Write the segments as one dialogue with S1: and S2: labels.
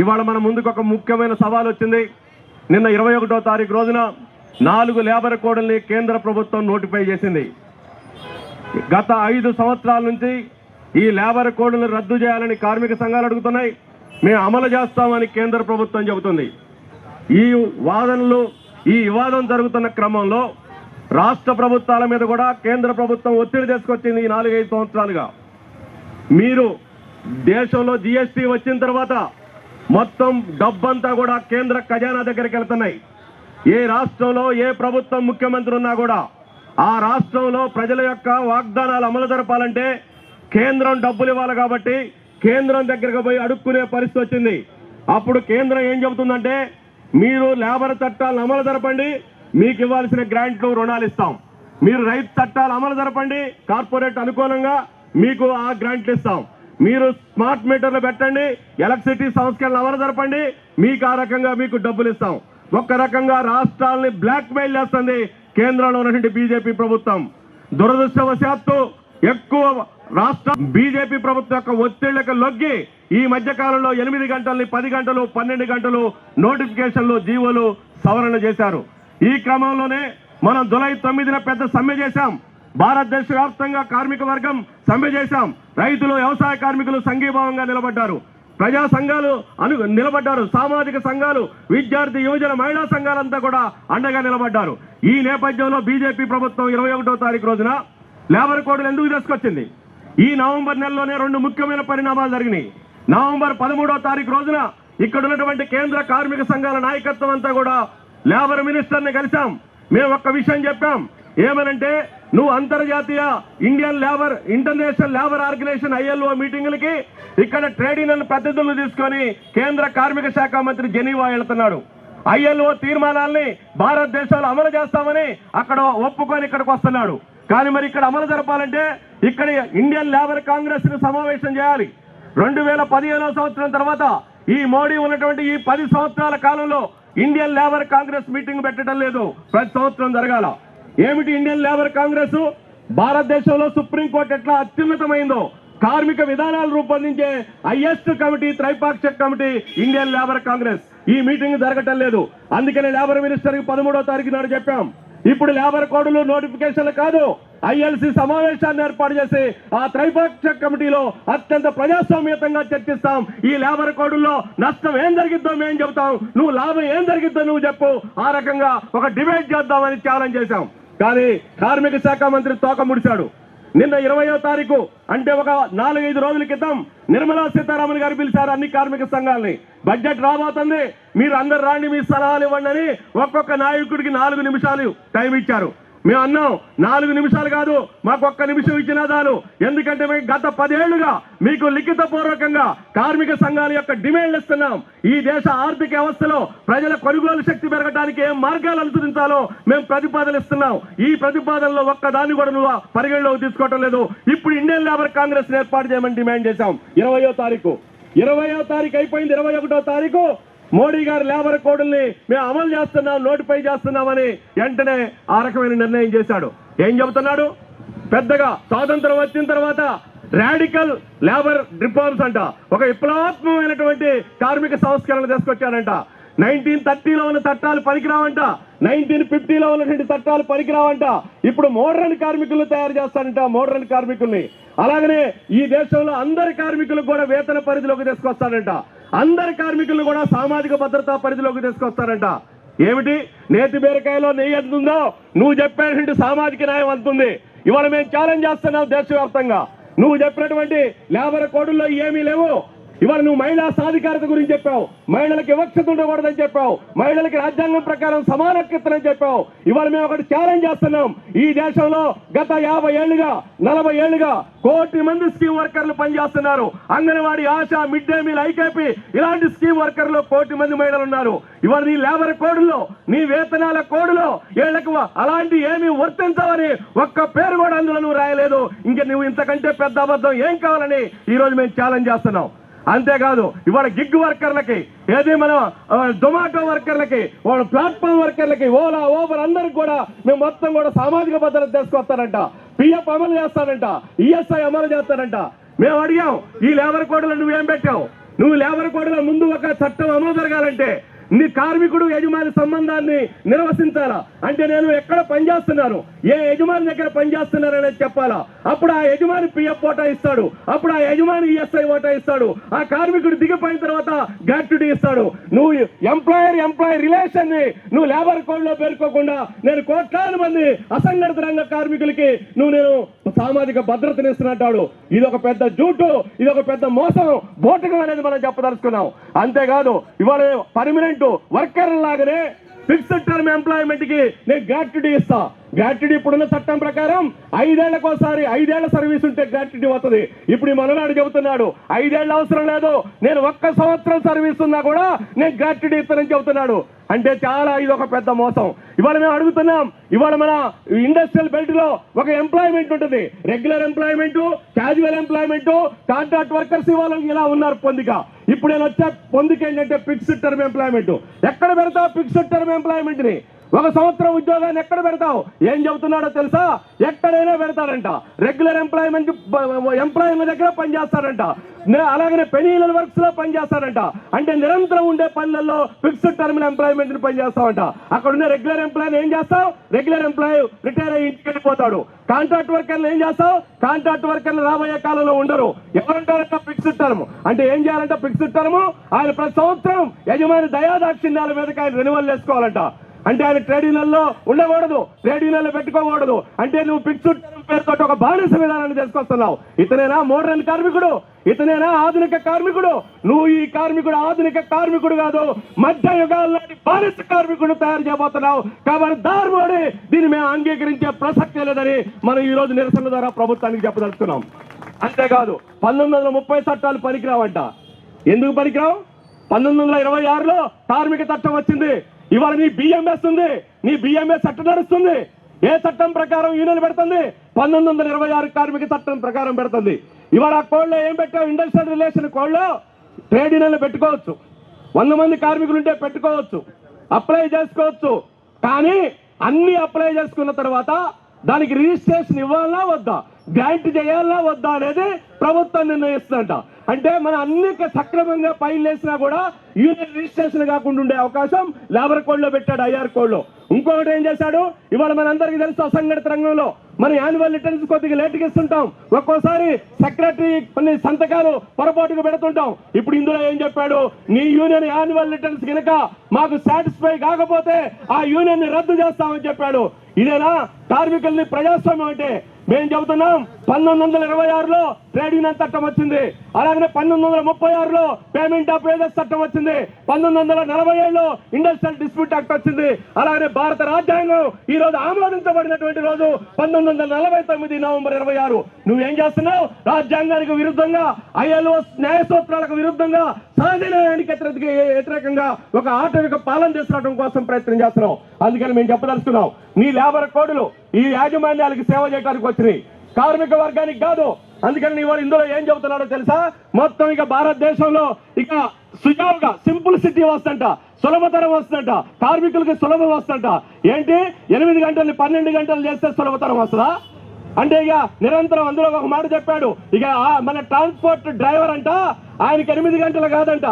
S1: ఇవాళ మన ముందుకు ఒక ముఖ్యమైన సవాల్ వచ్చింది. నిన్న ఇరవై ఒకటో తారీఖు రోజున నాలుగు లేబర్ కోడ్ని కేంద్ర ప్రభుత్వం నోటిఫై చేసింది. గత ఐదు సంవత్సరాల నుంచి ఈ లేబర్ కోడ్లను రద్దు చేయాలని కార్మిక సంఘాలు అడుగుతున్నాయి. మేము అమలు చేస్తామని కేంద్ర ప్రభుత్వం చెబుతుంది. ఈ వాదనలు ఈ వివాదం జరుగుతున్న క్రమంలో రాష్ట్ర ప్రభుత్వాల మీద కూడా కేంద్ర ప్రభుత్వం ఒత్తిడి తీసుకొచ్చింది ఈ నాలుగైదు సంవత్సరాలుగా. మీరు దేశంలో జిఎస్టీ వచ్చిన తర్వాత మొత్తం డబ్బంతా కూడా కేంద్ర ఖజానా దగ్గరికి వెళ్తున్నాయి. ఏ రాష్ట్రంలో ఏ ప్రభుత్వం ముఖ్యమంత్రి ఉన్నా కూడా ఆ రాష్ట్రంలో ప్రజల యొక్క వాగ్దానాలు అమలు జరపాలంటే కేంద్రం డబ్బులు ఇవ్వాలి కాబట్టి కేంద్రం దగ్గరకు పోయి అడుక్కునే పరిస్థితి వచ్చింది. అప్పుడు కేంద్రం ఏం చెబుతుందంటే మీరు లేబర్ చట్టాలను అమలు జరపండి మీకు ఇవ్వాల్సిన గ్రాంట్లు రుణాలు ఇస్తాం. మీరు రైతు చట్టాలు అమలు జరపండి కార్పొరేట్ అనుకూలంగా మీకు ఆ గ్రాంట్లు ఇస్తాం. మీరు స్మార్ట్ మీటర్లు పెట్టండి ఎలక్ట్రిసిటీ సంస్కరణలు అమలు జరపండి మీకు ఆ రకంగా మీకు డబ్బులు ఇస్తాం. ఒక్క రకంగా రాష్ట్రాలని బ్లాక్మెయిల్ చేస్తుంది కేంద్రంలో ఉన్నటువంటి బీజేపీ ప్రభుత్వం. దురదృష్టవశాత్తు ఎక్కువ రాష్ట్ర బీజేపీ ప్రభుత్వం యొక్క ఒత్తిళ్ళకు లొగ్గి ఈ మధ్య కాలంలో ఎనిమిది గంటల్ని పది గంటలు పన్నెండు గంటలు నోటిఫికేషన్లు జీవోలు సవరణ చేశారు. ఈ క్రమంలోనే మనం జులై తొమ్మిదిన పెద్ద సమ్మె చేశాం. భారతదేశ వ్యాప్తంగా కార్మిక వర్గం సమ్మె చేశాం. రైతులు వ్యవసాయ కార్మికులు సంఘీభావంగా నిలబడ్డారు. ప్రజా సంఘాలు అను నిలబడ్డారు. సామాజిక సంఘాలు విద్యార్థి యువజన మహిళా సంఘాలంతా కూడా అండగా నిలబడ్డారు. ఈ నేపథ్యంలో బీజేపీ ప్రభుత్వం ఇరవై ఒకటో తారీఖు రోజున లేబర్ కోడ్లు ఎందుకు తీసుకొచ్చింది? ఈ నవంబర్ నెలలోనే రెండు ముఖ్యమైన పరిణామాలు జరిగినాయి. నవంబర్ పదమూడో తారీఖు రోజున ఇక్కడ ఉన్నటువంటి కేంద్ర కార్మిక సంఘాల నాయకత్వం అంతా కూడా లేబర్ మినిస్టర్ని కలిశాం. మేము ఒక్క విషయం చెప్పాం. ఏమనంటే నువ్వు అంతర్జాతీయ Indian labour International Labour Organization ILO మీటింగులకి ఇక్కడ ట్రేడ్ యూనియన్ ప్రతినిధులను తీసుకొని కేంద్ర కార్మిక శాఖ మంత్రి జెనీవా వెళుతున్నాడు. ఐఎల్ఓ తీర్మానాల్ని భారతదేశంలో అమలు చేస్తామని అక్కడ ఒప్పుకొని ఇక్కడికి వస్తున్నాడు. కానీ మరి ఇక్కడ అమలు జరపాలంటే ఇక్కడ ఇండియన్ లేబర్ కాంగ్రెస్ని సమావేశం చేయాలి. రెండు వేల పదిహేనవ సంవత్సరం తర్వాత ఈ మోడీ ఉన్నటువంటి ఈ పది సంవత్సరాల కాలంలో ఇండియన్ లేబర్ కాంగ్రెస్ మీటింగ్ పెట్టడం లేదు. ప్రతి సంవత్సరం జరగాల. ఏమిటి ఇండియన్ లేబర్ కాంగ్రెస్? భారతదేశంలో సుప్రీంకోర్టు ఎట్లా అత్యున్నతమైందో? కార్మిక విధానాలు రూపొందించే హైయెస్ట్ కమిటీ త్రైపాక్షిక కమిటీ ఇండియన్ లేబర్ కాంగ్రెస్. ఈ మీటింగ్ జరగటం లేదు. అందుకని లేబర్ మినిస్టర్కి పదమూడో తారీఖు నాడు చెప్పాం. ఇప్పుడు లేబర్ కోడ్లు నోటిఫికేషన్లు కాదు. ఐఎల్సి సమావేశాన్ని ఏర్పాటు చేసి ఆ త్రైపాక్షిక కమిటీలో అత్యంత ప్రజాస్వామ్యతంగా చర్చిస్తాం. ఈ లేబర్ కోడుల్లో నష్టం ఏం జరిగిద్దో మేము చెబుతాం. నువ్వు లాభం ఏం జరిగిద్దో నువ్వు చెప్పు. ఆ రకంగా ఒక డిబేట్ చేద్దామని ఛాలెంజ్ చేశాం. కానీ కార్మిక శాఖ మంత్రి తోక ముడిచాడు. నిన్న ఇరవయో తారీఖు అంటే ఒక నాలుగైదు రోజుల క్రితం నిర్మలా సీతారామన్ గారు పిలిచారు అన్ని కార్మిక సంఘాలని. బడ్జెట్ రాబోతుంది మీరు అందరు రాండి మీ సలహాలు ఇవ్వండి అని ఒక్కొక్క నాయకుడికి నాలుగు నిమిషాలు టైం ఇచ్చారు. మేము అన్నాం నాలుగు నిమిషాలు కాదు మాకు ఒక్క నిమిషం ఇచ్చినా చాలు. ఎందుకంటే మేము గత పదేళ్ళుగా మీకు లిఖిత పూర్వకంగా కార్మిక సంఘాల యొక్క డిమాండ్లు ఇస్తున్నాం. ఈ దేశ ఆర్థిక వ్యవస్థలో ప్రజల కొనుగోలు శక్తి పెరగడానికి ఏం మార్గాలు అనుసరించాలో మేము ప్రతిపాదనలు ఇస్తున్నాం. ఈ ప్రతిపాదనలో ఒక్కదాన్ని కూడా నువ్వు పరిగణలోకి తీసుకోవటం లేదు. ఇప్పుడు ఇండియన్ లేబర్ కాంగ్రెస్ ఏర్పాటు చేయమని డిమాండ్ చేశాం. ఇరవయో తారీఖు. ఇరవయో తారీఖు అయిపోయింది ఇరవై ఒకటో తారీఖు. మోడీ గారు లేబర్ కోడ్ని మేము అమలు చేస్తున్నాం నోటిఫై చేస్తున్నామని వెంటనే ఆ రకమైన నిర్ణయం చేశాడు. ఏం చెబుతున్నాడు? పెద్దగా స్వాతంత్రం వచ్చిన తర్వాత రాడికల్ లేబర్ రిఫార్మ్స్ అంట. ఒక విప్లవాత్మకమైనటువంటి కార్మిక సంస్కరణలు తీసుకొచ్చారంట. నైన్టీన్ థర్టీలో ఉన్న చట్టాలు పనికిరావంట. నైన్టీన్ ఫిఫ్టీలో ఉన్నటువంటి చట్టాలు పనికిరావంట. ఇప్పుడు మోడర్న్ కార్మికులను తయారు చేస్తారంట మోడర్న్ కార్మికుల్ని. అలాగనే ఈ దేశంలో అందరి కార్మికులకు కూడా వేతన పరిధిలోకి తీసుకొస్తారంట. అందరి కార్మికులను కూడా సామాజిక భద్రతా పరిధిలోకి తీసుకొస్తారంట. ఏమిటి? నేతి బీరకాయలో నెయ్యి ఎంత ఉందో నువ్వు చెప్పేటువంటి సామాజిక న్యాయం అంతుంది ఇవాళ మేము ఛాలెంజ్ చేస్తున్నాం దేశవ్యాప్తంగా. నువ్వు చెప్పినటువంటి లేబర్ కోడుల్లో ఏమీ లేవు. ఇవాళ నువ్వు మహిళా సాధికారత గురించి చెప్పావు. మహిళలకు వివక్షత ఉండకూడదని చెప్పావు. మహిళలకి రాజ్యాంగం ప్రకారం సమానత్వని చెప్పావు. ఇవాళ మేము ఒకటి ఛాలెంజ్ చేస్తున్నాం. ఈ దేశంలో గత యాభై ఏళ్ళుగా నలభై ఏళ్ళుగా కోటి మంది స్కీమ్ వర్కర్లు పనిచేస్తున్నారు. Anganwadi ASHA mid day meal IKP ఇలాంటి స్కీమ్ వర్కర్లు కోటి మంది మహిళలు ఉన్నారు. ఇవాళ నీ లేబర్ కోడ్లో నీ వేతనాల కోడ్లో వీళ్ళకు అలాంటి ఏమీ వర్తించవని ఒక్క పేరు కూడా అందులో నువ్వు రాయలేదు. ఇంకా నువ్వు ఇంతకంటే పెద్ద అబద్ధం ఏం కావాలని ఈరోజు మేము ఛాలెంజ్ చేస్తున్నాం. అంతేకాదు ఇవాళ గిగ్ వర్కర్లకి ఏది మన జొమాటో వర్కర్లకి వాళ్ళ ప్లాట్ఫామ్ వర్కర్లకి ఓలా ఓబర్ అందరికి కూడా మేము మొత్తం కూడా సామాజిక భద్రత తీసుకొస్తారంట. పిఎఫ్ అమలు చేస్తారంట. ఈఎస్ఐ అమలు చేస్తారంట. మేము అడిగాం ఈ లేబర్ కోడ్లు నువ్వేం పెట్టావు? నువ్వు లేబర్ కోడ్లో ముందు ఒక చట్టం అమలు జరగాలంటే నీ కార్మికుడు యజమాని సంబంధాన్ని నిర్వచించాలా అంటే నేను ఎక్కడ పనిచేస్తున్నాను ఏ యజమాని దగ్గర పనిచేస్తున్నారనేది చెప్పాలా? అప్పుడు ఆ యజమాని పిఎఫ్ ఓటా ఇస్తాడు. అప్పుడు ఆ యజమాని ఈఎస్ఐ ఓటా ఇస్తాడు. ఆ కార్మికుడు దిగిపోయిన తర్వాత గ్రాట్యుటీ ఇస్తాడు. నువ్వు ఎంప్లాయర్ ఎంప్లాయర్ రిలేషన్ని నువ్వు లేబర్ కోడ్లో పేర్కోకుండా నేను కోట్లాది మంది అసంఘటిత రంగ కార్మికులకి నువ్వు నేను సామాజిక భద్రతనిస్తున్నట్టాడు ఇది ఒక పెద్ద జూటు ఇది ఒక పెద్ద మోసం బోటకం అనేది మనం చెప్పదలుచుకున్నాం. అంతేకాదు ఇవాళ పర్మనెంట్ వర్కర్ లాగానే ఫిక్స్డ్ టర్మ్ ఎంప్లాయ్మెంట్కి నేను గ్రాట్యుటీ ఇస్తా. గ్రాట్యుటీ ఇప్పుడున్న చట్టం ప్రకారం ఐదేళ్ళకు ఒకసారి ఐదేళ్ళ సర్వీస్ ఉంటే గ్రాట్యుటీ వస్తుంది. ఇప్పుడు ఈ మననాడు చెబుతున్నాడు ఐదేళ్ళ అవసరం లేదు నేను ఒక్క సంవత్సరం సర్వీస్ ఉన్నా కూడా నేను గ్రాట్యుటీ ఇస్తానని చెబుతున్నాడు. అంటే చాలా ఇది ఒక పెద్ద మోసం. ఇవాళ మేము అడుగుతున్నాం ఇవాళ మన ఇండస్ట్రియల్ బెల్ట్లో ఒక ఎంప్లాయ్మెంట్ ఉంటుంది. Regular employment casual employment contract workers ఇవాళ ఇలా ఉన్నారు పొందిక. ఇప్పుడు నేను వచ్చే పొందిక ఏంటంటే ఫిక్స్డ్ టర్మ్ ఎంప్లాయ్మెంట్ ఎక్కడ పెడతా ఫిక్స్డ్ టర్మ్ ఎంప్లాయ్మెంట్ని? ఒక సంవత్సరం ఉద్యోగాన్ని ఎక్కడ పెడతావు? ఏం చెబుతున్నాడో తెలుసా? ఎక్కడైనా పెడతాడంట. రెగ్యులర్ ఎంప్లాయ్మెంట్ ఎంప్లాయ్మెంట్ దగ్గర పనిచేస్తాడంట. అలాగనే పెనీలల్ వర్క్స్లో పనిచేస్తాడంట. అంటే నిరంతరం ఉండే పనులలో ఫిక్స్డ్ టర్మ్ ఎంప్లాయ్మెంట్ పనిచేస్తామంట అక్కడ ఉన్న రెగ్యులర్ ఎంప్లాయ్ ఏం చేస్తావు? రెగ్యులర్ ఎంప్లాయ్ రిటైర్ అయ్యి ఇంటికి వెళ్ళిపోతాడు. కాంట్రాక్ట్ వర్కర్లు ఏం చేస్తావు? కాంట్రాక్ట్ వర్కర్లు రాబోయే కాలంలో ఉండరు. ఎవరుంటారంట ఫిక్స్డ్ టర్మ్ అంటే ఏం చేయాలంటే ఫిక్స్డ్ టర్మ్ ఆయన ప్రతి సంవత్సరం యజమాని దయాదాక్షిణ్యాల మీదకి ఆయన రెన్యువల్ చేసుకోవాలంట అంటే ఆయన ట్రేడ్ యూనియన్లో ఉండకూడదు. ట్రేడ్ యూనియన్లో పెట్టుకోకూడదు. అంటే నువ్వు ఫిక్స్డ్ పేరుతో ఒక బానిస విధానాన్ని తీసుకొస్తున్నావు. ఇతనేనా మోడర్న్ కార్మికుడు? ఇతనేనా ఆధునిక కార్మికుడు? నువ్వు ఈ కార్మికుడు ఆధునిక కార్మికుడు కాదు. మధ్య యుగాల్లోని బానిస కార్మికుడు తయారు చేయబోతున్నావు. కాబట్టి దారుమోడి దీన్ని మేము అంగీకరించే ప్రసక్తే లేదని మనం ఈ రోజు నిరసన ద్వారా ప్రభుత్వానికి చెప్పదలుచుకున్నాం. అంతేకాదు పంతొమ్మిది వందల ముప్పై చట్టాలు పనికిరావంట. ఎందుకు పనికిరావు? పంతొమ్మిది వందల ఇరవై ఆరులో కార్మిక చట్టం వచ్చింది. ఇవాళ నీ బిఎంఎస్ ఉంది. నీ బిఎంఎస్ చట్టం నడుస్తుంది. ఏ చట్టం ప్రకారం యూనియన్ పెడుతుంది? పంతొమ్మిది వందల ఇరవై ఆరు కార్మిక చట్టం ప్రకారం పెడుతుంది. ఇవాళ ఆ కోడ్లో ఏం పెట్టావు? ఇండస్ట్రియల్ రిలేషన్ కోడ్లో ట్రేడ్ యూనియన్లు పెట్టుకోవచ్చు. వంద మంది కార్మికులు ఉంటే పెట్టుకోవచ్చు. అప్లై చేసుకోవచ్చు. కానీ అన్ని అప్లై చేసుకున్న తర్వాత దానికి రిజిస్ట్రేషన్ ఇవ్వాలా వద్దా? గ్రాంట్ చేయాలా వద్దా అనేది ప్రభుత్వం నిర్ణయిస్తుందంట. అంటే మన అన్ని సక్రమంగా ఫైల్ వేసినా కూడా యూనియన్ రిజిస్ట్రేషన్ కాకుండా ఉండే అవకాశం లేబర్ కోడ్లో పెట్టాడు ఐఆర్ కోడ్లో ఇంకొకటి ఏం చేశాడు? ఇవాళ మనందరికీ తెలుసు అసంఘటిత రంగంలో. మన యాన్యువల్ రిటర్న్స్ కొద్దిగా లేట్గా ఇస్తుంటాం. ఒక్కోసారి సెక్రటరీ కొన్ని సంతకాలు పొరపాటుగా పెడుతుంటాం. ఇప్పుడు ఇందులో ఏం చెప్పాడు? నీ యూనియన్ యాన్యువల్ రిటర్న్స్ కనుక మాకు సాటిస్ఫై కాకపోతే ఆ యూనియన్ని రద్దు చేస్తామని చెప్పాడు. ఇదేనా? కార్మికుల్ని ప్రజాస్వామ్యం అంటే. మేము చెబుతున్నాం పంతొమ్మిది వందల ఇరవై ఆరులో ట్రేడ్ యూనియన్ చట్టం వచ్చింది. అలాగనే పంతొమ్మిది వందల ముప్పై ఆరులో పేమెంట్ ఆఫ్ వేజెస్ చట్టం వచ్చింది. పంతొమ్మిది వందల నలభై ఏడులో ఇండస్ట్రియల్ డిస్ప్యూట్ యాక్ట్ వచ్చింది. అలాగనే భారత రాజ్యాంగం ఈ రోజు ఆమోదించబడినటువంటి రోజు పంతొమ్మిది వందల నలభై తొమ్మిది నవంబర్ ఇరవై ఆరు. నువ్వేం చేస్తున్నావు? రాజ్యాంగానికి విరుద్ధంగా ఐఎల్ఓ న్యాయ సూత్రాలకు విరుద్ధంగా సహజ న్యాయానికి వ్యతిరేకంగా ఒక ఆటవిక పాలన తీసుకురావడం కోసం ప్రయత్నం చేస్తున్నాం అందుకని మేము చెప్పదలుచుకున్నాం. నీ లేబర్ కోడ్లు ఈ యాజమాన్యాలకు సేవ చేయడానికి వచ్చినాయి. కార్మిక వర్గానికి కాదు. అందుకని నీ ఇందులో ఏం చెబుతున్నాడో తెలుసా? మొత్తం ఇక భారతదేశంలో ఇక సుజావుగా సింపుల్ సిటీ వస్తుంట సులభతరం వస్తుందంట. కార్మికులకి సులభం వస్తుందంట. ఏంటి? ఎనిమిది గంటలు పన్నెండు గంటలు చేస్తే సులభతరం వస్తుందా? అంటే ఇక నిరంతరం అందులో ఒక మాట చెప్పాడు. ఇక మన ట్రాన్స్పోర్ట్ డ్రైవర్ అంట. ఆయనకి ఎనిమిది గంటలు కాదంట.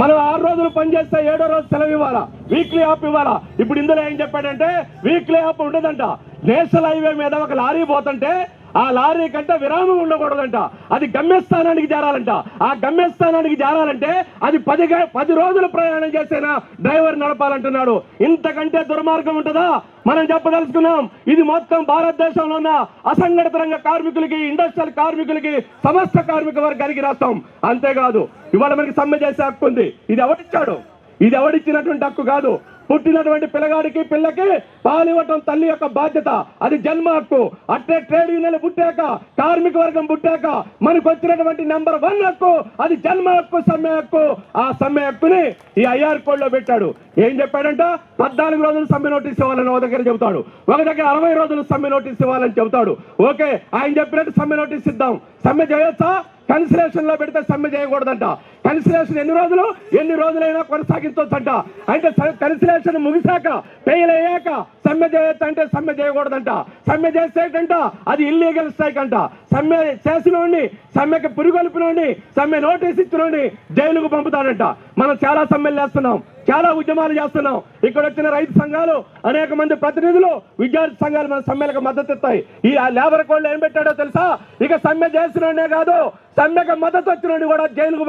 S1: మనం ఆరు రోజులు పనిచేస్తే ఏడో రోజు సెలవు ఇవ్వాలా? వీక్లీ ఆఫ్ ఇవ్వాలా? ఇప్పుడు ఇందులో ఏం చెప్పాడంటే వీక్లీ ఆఫ్ ఉండదంట. నేషనల్ హైవే మీద ఒక లారీ పోతుంటే ఆ లారీ కంటే విరామం ఉండకూడదంట. అది గమ్యస్థానానికి చేరాలంట. ఆ గమ్యస్థానానికి చేరాలంటే అది పది పది రోజులు ప్రయాణం చేసేనా డ్రైవర్ నడపాలంటున్నాడు. ఇంతకంటే దుర్మార్గం ఉంటుందా? మనం చెప్పదలుచుకున్నాం. ఇది మొత్తం భారతదేశంలో ఉన్న అసంఘటిత రంగ కార్మికులకి ఇండస్ట్రియల్ కార్మికులకి సమస్త కార్మిక వర్గానికి రాస్తాం అంతేకాదు ఇవాళ మనకి సమ్మె చేసే హక్కు ఉంది. ఇది ఎవరిచ్చాడు ఇది ఎవడిచ్చినటువంటి హక్కు కాదు. పుట్టినటువంటి పిల్లగాడికి పిల్లకి పాలివ్వటం తల్లి యొక్క బాధ్యత. అది జన్మ హక్కు అట్టే ట్రేడ్ యూనియన్లు పుట్టాక కార్మిక వర్గం పుట్టాక మనకు వచ్చినటువంటి నెంబర్ వన్ హక్కు అది జన్మ హక్కు సమ్మె హక్కు. ఆ సమ్మె హక్కుని ఈ ఐఆర్ కోడ్లో పెట్టాడు. ఏం చెప్పాడంట? పద్నాలుగు రోజులు సమ్మె నోటీస్ ఇవ్వాలని ఒక దగ్గర చెబుతాడు. ఒక దగ్గర అరవై రోజులు సమ్మె నోటీస్ ఇవ్వాలని చెబుతాడు. ఓకే ఆయన చెప్పినట్టు సమ్మె నోటీస్ ఇద్దాం. సమ్మె చేయొచ్చా? కన్సిలేషన్లో పెడితే సమ్మె చేయకూడదంట.
S2: కన్సిలేషన్ ఎన్ని రోజులు? ఎన్ని రోజులైనా కొనసాగించవచ్చంట అంటే కన్సిలేషన్ ముగిశాక పెయిల్ అయ్యాక సమ్మె చేయొచ్చు అంటే సమ్మె చేయకూడదంట. సమ్మె చేసేటంట అది ఇల్లీగల్ స్ట్రైక్ అంట. సమ్మె చేసినోడిని సమ్మెకి పురుగొల్పినోడిని సమ్మె నోటీస్ ఇచ్చినోడిని జైలుకు పంపుతాడంట. మనం చాలా సమ్మెలు చేస్తున్నాం చాలా ఉద్యమాలు చేస్తున్నాం. ఇక్కడ వచ్చిన రైతు సంఘాలు అనేక మంది ప్రతినిధులు విద్యార్థి సంఘాలు మన సమ్మెలకు మద్దతు ఇస్తాయి. ఈ ఆ లేబర్ కోడ్లు ఏం పెట్టాడో తెలుసా? ఇక సమ్మె చేసినోడే కాదు సమ్మెకు మద్దతు వచ్చినోడు కూడా జైలుకు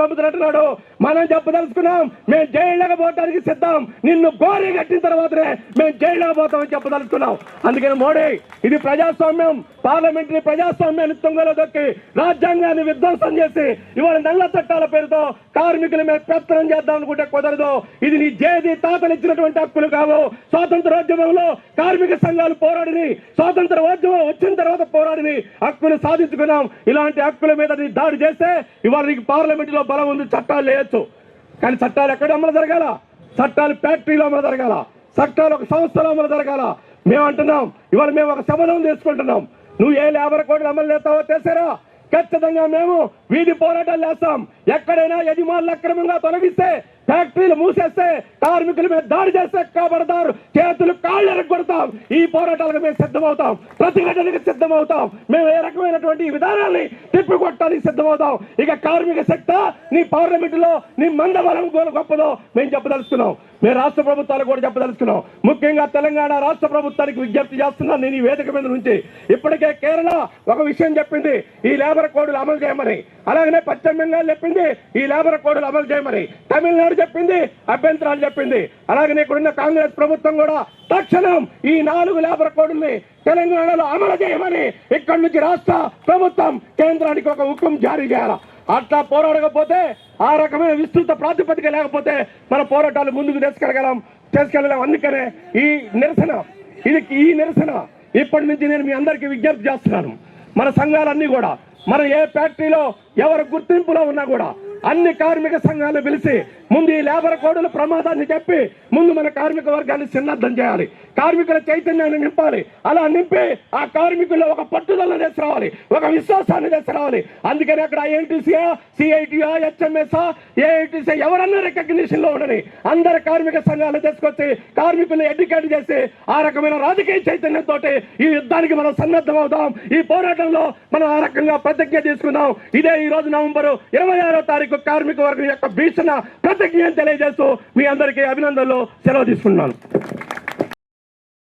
S2: పంపుతున్నట్టున్నాడు మనం చెప్పదలుచుకున్నాం. మేము జైలుగా పోవడానికి సిద్ధం. నిన్ను గోరీ కట్టిన తర్వాతనే మేము జైలుగా పోతామని చెప్పదలుచుకున్నాం. అందుకని మోడీ ఇది ప్రజాస్వామ్యం. పార్లమెంటరీ ప్రజాస్వామ్యాన్ని తుంగలో దొక్కి రాజ్యాంగాన్ని విధ్వంసం చేసి ఇవాళ నల్ల చట్టాల పేరుతో కార్మికుల మీద పెత్తనం చేద్దాం అనుకుంటే కుదరదు. ఇది నీ జేది తాతలు ఇచ్చినటువంటి హక్కులు కావు. స్వాతంత్రోద్యమంలో కార్మిక సంఘాలు పోరాడిని స్వాతంత్ర ఉద్యమం వచ్చిన తర్వాత పోరాడిని హక్కులు సాధించుకున్నాం. ఇలాంటి హక్కుల మీద నీ దాడి చేస్తే ఇవాళ నీకు పార్లమెంట్లో బలం ఉంది చట్టాలు వేయచ్చు కానీ చట్టాలు ఎక్కడ అమలు జరగాల? చట్టాలు ఫ్యాక్టరీలో అమలు జరగాల? చట్టాలు ఒక సంస్థలో అమలు జరగాల? మేము అంటున్నాం ఇవాళ మేము ఒక శబదం తీసుకుంటున్నాం. నువ్వు ఏ లేబర్ కోడ్లు అమలు చేస్తావో తెలిసారా? ఖచ్చితంగా మేము వీధి పోరాటాలు చేస్తాం. ఎక్కడైనా యజమానులు అక్రమంగా తొలగిస్తే ఫ్యాక్టరీలు మూసేస్తే కార్మికుల మీద దాడి చేస్తే కాబడతారు. చేతులు కాళ్ళు ఎరగొడతాం. ఈ పోరాటాలకు మేము సిద్ధమవుతాం. ప్రతిఘటనకు సిద్ధమవుతాం. మేము ఏ రకమైనటువంటి విధానాన్ని తిప్పికొట్టడానికి సిద్ధమవుతాం. ఇక కార్మిక శక్తి నీ పార్లమెంటులో నీ మందబలం గొప్పదో మేము చెప్పదలుచుకున్నాం. మేము రాష్ట్ర ప్రభుత్వాలు కూడా చెప్పదలుచుకున్నాం. ముఖ్యంగా తెలంగాణ రాష్ట్ర ప్రభుత్వానికి విజ్ఞప్తి చేస్తున్నాను నేను ఈ వేదిక మీద నుంచి. ఇప్పటికే కేరళ ఒక విషయం చెప్పింది. ఈ లేబర్ కోడ్లు అమలు చేయమని. అలాగనే పశ్చిమ బెంగాల్ చెప్పింది. ఈ లేబర్ కోడ్లు అమలు చేయమని. తమిళనాడు చెప్పింది అభ్యంతరాలు చెప్పింది. అలాగనే ఇక్కడున్న కాంగ్రెస్ ప్రభుత్వం కూడా తక్షణం ఈ నాలుగు లేబర్ కోడ్ని తెలంగాణలో అమలు చేయమని ఇక్కడి నుంచి రాష్ట్ర ప్రభుత్వం కేంద్రానికి ఒక హుకుం జారీ చేయాలి. అట్లా పోరాడకపోతే ఆ రకమైన విస్తృత ప్రాతిపదిక లేకపోతే మన పోరాటాలు ముందుకు తీసుకెళ్ళగలం తీసుకెళ్ళలేం. అందుకనే ఈ నిరసన ఇది ఈ నిరసన ఇప్పటి నుంచి నేను మీ అందరికీ విజ్ఞప్తి చేస్తున్నాను. మన సంఘాలన్నీ కూడా మన ఏ ఫ్యాక్టరీలో ఎవరు గుర్తింపులో ఉన్నా కూడా అన్ని కార్మిక సంఘాలు పిలిచి ముందు ఈ లేబర్ కోడ్ల ప్రమాదాన్ని చెప్పి ముందు మన కార్మిక వర్గాన్ని సన్నద్ధం చేయాలి. కార్మికుల చైతన్యాన్ని నింపాలి. అలా నింపి ఆ కార్మికుల్లో ఒక పట్టుదల తీసుకురావాలి. ఒక విశ్వాసాన్ని తీసుకురావాలి. అందుకని అక్కడ ఐఎన్టీసీయా సిఐటియా హెచ్ఎంఎస్ఆ ఏఐటీసీ ఎవరన్నా రికగ్నిషన్లో ఉండని అందరు కార్మిక సంఘాలు తీసుకొచ్చి కార్మికులను ఎడ్యుకేట్ చేసి ఆ రకమైన రాజకీయ చైతన్యంతో ఈ యుద్ధానికి మనం సన్నద్ధం అవుతాం ఈ పోరాటంలో మనం ఆ రకంగా ప్రతిజ్ఞ తీసుకుందాం. ఇదే ఈ రోజు నవంబర్ ఇరవై ఆరో తారీఖు కార్మిక వర్గం యొక్క భీషణ ప్రతిజ్ఞ తెలియజేస్తూ మీ అందరికీ అభినందనలు. సెలవు తీసుకున్నాను.